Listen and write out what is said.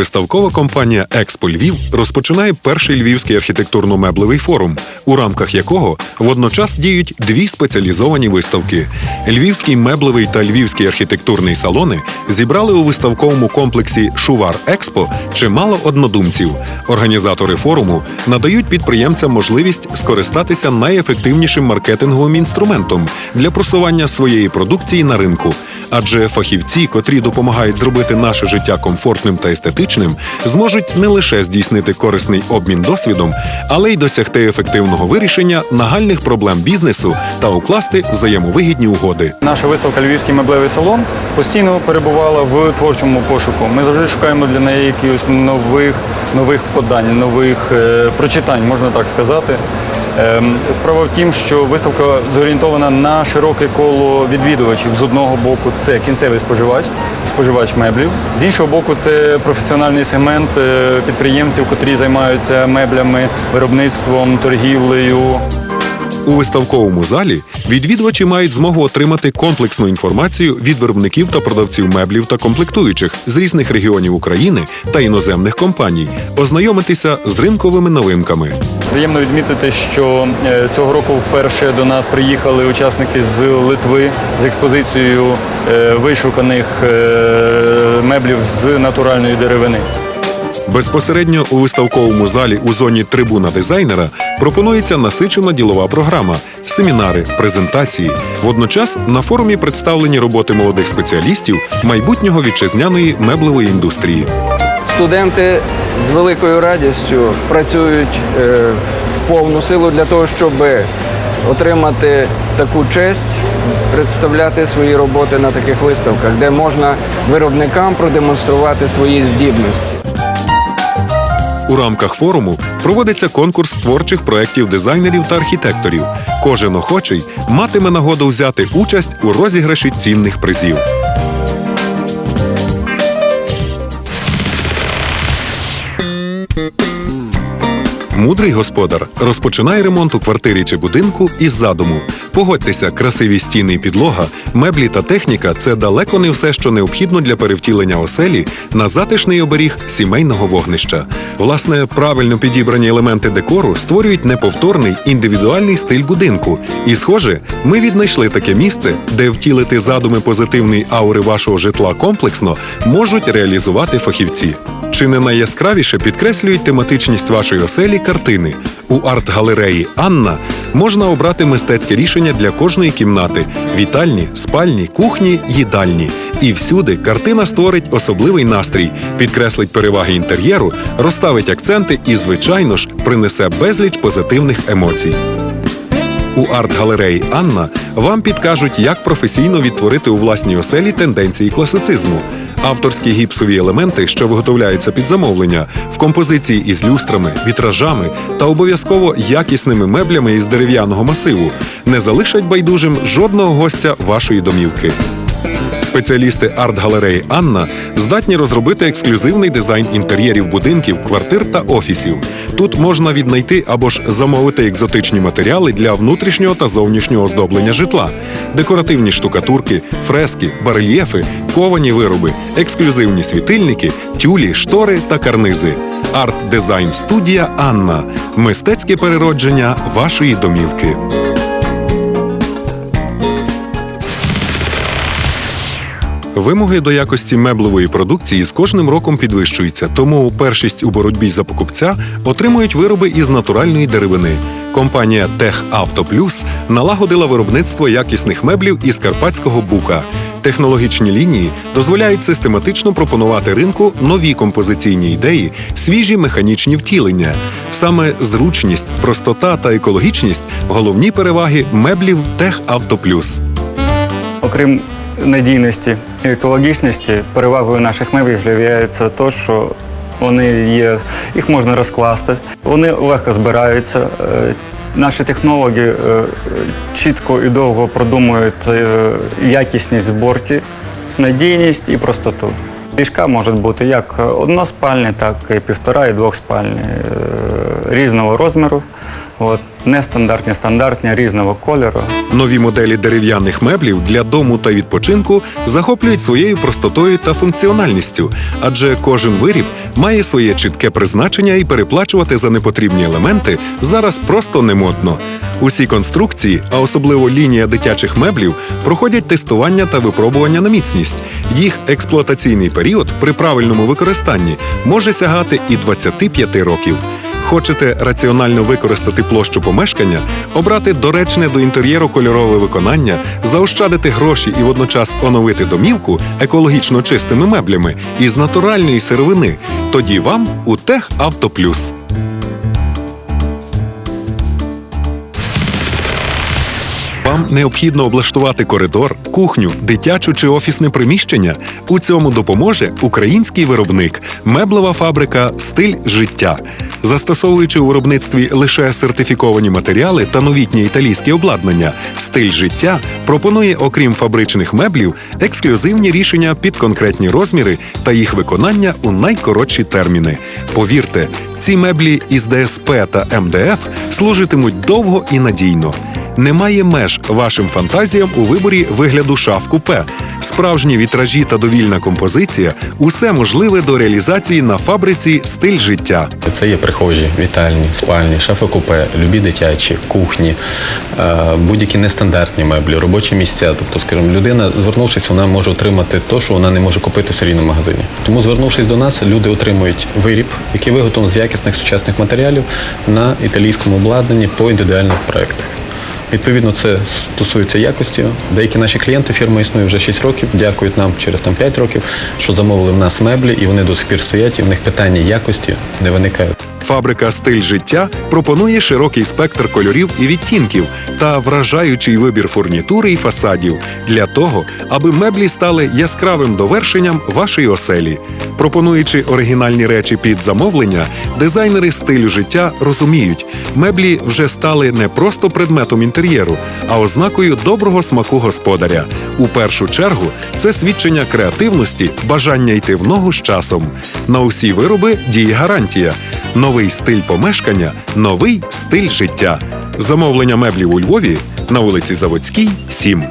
Виставкова компанія Експо Львів розпочинає перший львівський архітектурно-меблевий форум, у рамках якого водночас діють дві спеціалізовані виставки. Львівський меблевий та львівський архітектурний салони зібрали у виставковому комплексі Шувар Експо чимало однодумців. Організатори форуму надають підприємцям можливість скористатися найефективнішим маркетинговим інструментом для просування своєї продукції на ринку. Адже фахівці, котрі допомагають зробити наше життя комфортним та естетичним, зможуть не лише здійснити корисний обмін досвідом, але й досягти ефективного вирішення нагальних проблем бізнесу та укласти взаємовигідні угоди. Наша виставка Львівський меблевий салон постійно перебувала в творчому пошуку. Ми завжди шукаємо для неї якихось нових, нових подань, нових е, прочитань, можна так сказати. Ем, Справа в тім, що виставка зорієнтована на широке коло відвідувачів. З одного боку, це кінцевий споживач, споживач меблів. З іншого боку, це професіональний сегмент е, підприємців, котрі займаються меблями, виробництвом, торгівлею. У виставковому залі відвідувачі мають змогу отримати комплексну інформацію від виробників та продавців меблів та комплектуючих з різних регіонів України та іноземних компаній, ознайомитися з ринковими новинками. Приємно відмітити, що е, цього року вперше до нас приїхали учасники з Литви з експозицією е, вишуканих е, меблів з натуральної деревини. Безпосередньо у виставковому залі у зоні трибуна дизайнера пропонується насичена ділова програма, семінари, презентації. Водночас на форумі представлені роботи молодих спеціалістів майбутнього вітчизняної меблевої індустрії. Студенти з великою радістю працюють е, в повну силу для того, щоб отримати таку честь, представляти свої роботи на таких виставках, де можна виробникам продемонструвати свої здібності. У рамках форуму проводиться конкурс творчих проєктів дизайнерів та архітекторів. Кожен охочий матиме нагоду взяти участь у розіграші цінних призів. Мудрий господар розпочинає ремонт у квартирі чи будинку із задуму. Погодьтеся, красиві стіни і підлога, меблі та техніка це далеко не все, що необхідно для перевтілення оселі на затишний оберіг сімейного вогнища. Власне, правильно підібрані елементи декору створюють неповторний індивідуальний стиль будинку. І, схоже, ми віднайшли таке місце, де втілити задуми позитивної аури вашого житла комплексно можуть реалізувати фахівці. Чи не найяскравіше підкреслюють тематичність вашої оселі картини? У арт-галереї Анна можна обрати мистецьке рішення для кожної кімнати: вітальні, спальні, кухні, їдальні. І всюди картина створить особливий настрій, підкреслить переваги інтер'єру, розставить акценти і, звичайно ж, принесе безліч позитивних емоцій. У арт-галереї Анна вам підкажуть, як професійно відтворити у власній оселі тенденції класицизму. Авторські гіпсові елементи, що виготовляються під замовлення, в композиції із люстрами, вітражами та обов'язково якісними меблями із дерев'яного масиву, не залишать байдужим жодного гостя вашої домівки. Спеціалісти арт-галереї Анна здатні розробити ексклюзивний дизайн інтер'єрів будинків, квартир та офісів. Тут можна віднайти або ж замовити екзотичні матеріали для внутрішнього та зовнішнього оздоблення житла, декоративні штукатурки, фрески, барельєфи, ковані вироби, ексклюзивні світильники, тюлі, штори та карнизи. Арт-дизайн студія Анна. Мистецьке переродження вашої домівки. Вимоги до якості меблевої продукції з кожним роком підвищуються, тому першість у боротьбі за покупця отримують вироби із натуральної деревини. Компанія «Техавто Плюс» налагодила виробництво якісних меблів із карпатського бука. Технологічні лінії дозволяють систематично пропонувати ринку нові композиційні ідеї, свіжі механічні втілення. Саме зручність, простота та екологічність головні переваги меблів «Техавто Плюс». Окрім надійності і екологічності, перевагою наших меблів є те, що вони є, їх можна розкласти, вони легко збираються. Е, Наші технологи е, чітко і довго продумують е, якісність зборки, надійність і простоту. Ліжка можуть бути як односпальні, так і півтора і двохспальні. Різного розміру, от, нестандартні, стандартні, різного кольору. Нові моделі дерев'яних меблів для дому та відпочинку захоплюють своєю простотою та функціональністю, адже кожен виріб має своє чітке призначення і переплачувати за непотрібні елементи зараз просто не модно. Усі конструкції, а особливо лінія дитячих меблів, проходять тестування та випробування на міцність. Їх експлуатаційний період при правильному використанні може сягати і 25 років. Хочете раціонально використати площу помешкання, обрати доречне до інтер'єру кольорове виконання, заощадити гроші і водночас оновити домівку екологічно чистими меблями із натуральної сировини. Тоді вам у Тех Авто Плюс. Вам необхідно облаштувати коридор, кухню, дитячу чи офісне приміщення. У цьому допоможе український виробник, меблева фабрика Стиль життя. Застосовуючи у виробництві лише сертифіковані матеріали та новітнє італійське обладнання, стиль життя пропонує, окрім фабричних меблів, ексклюзивні рішення під конкретні розміри та їх виконання у найкоротші терміни. Повірте, ці меблі із ДСП та МДФ служитимуть довго і надійно. Немає меж вашим фантазіям у виборі вигляду шаф купе. Справжні вітражі та довільна композиція усе можливе до реалізації на фабриці стиль життя. Це є прихожі, вітальні, спальні, шафи-купе, любі дитячі, кухні, е, будь-які нестандартні меблі, робочі місця. Тобто, скажімо, людина, звернувшись, вона може отримати те, що вона не може купити в серійному магазині. Тому, звернувшись до нас, люди отримують виріб, який виготовлений з якісних сучасних матеріалів на італійському обладнанні по індивідуальних проєктах. Відповідно, це стосується якості. Деякі наші клієнти, фірма існує вже 6 років, дякують нам через там 5 років, що замовили в нас меблі, і вони до сих пір стоять, і в них питання якості не виникають. Фабрика Стиль життя пропонує широкий спектр кольорів і відтінків та вражаючий вибір фурнітури і фасадів для того, аби меблі стали яскравим довершенням вашої оселі. Пропонуючи оригінальні речі під замовлення, дизайнери стилю життя розуміють, меблі вже стали не просто предметом інтер'єру, а ознакою доброго смаку господаря. У першу чергу це свідчення креативності, бажання йти в ногу з часом. На усі вироби діє гарантія. Новий стиль помешкання, новий стиль життя. Замовлення меблів у Львові на вулиці Заводській, 7.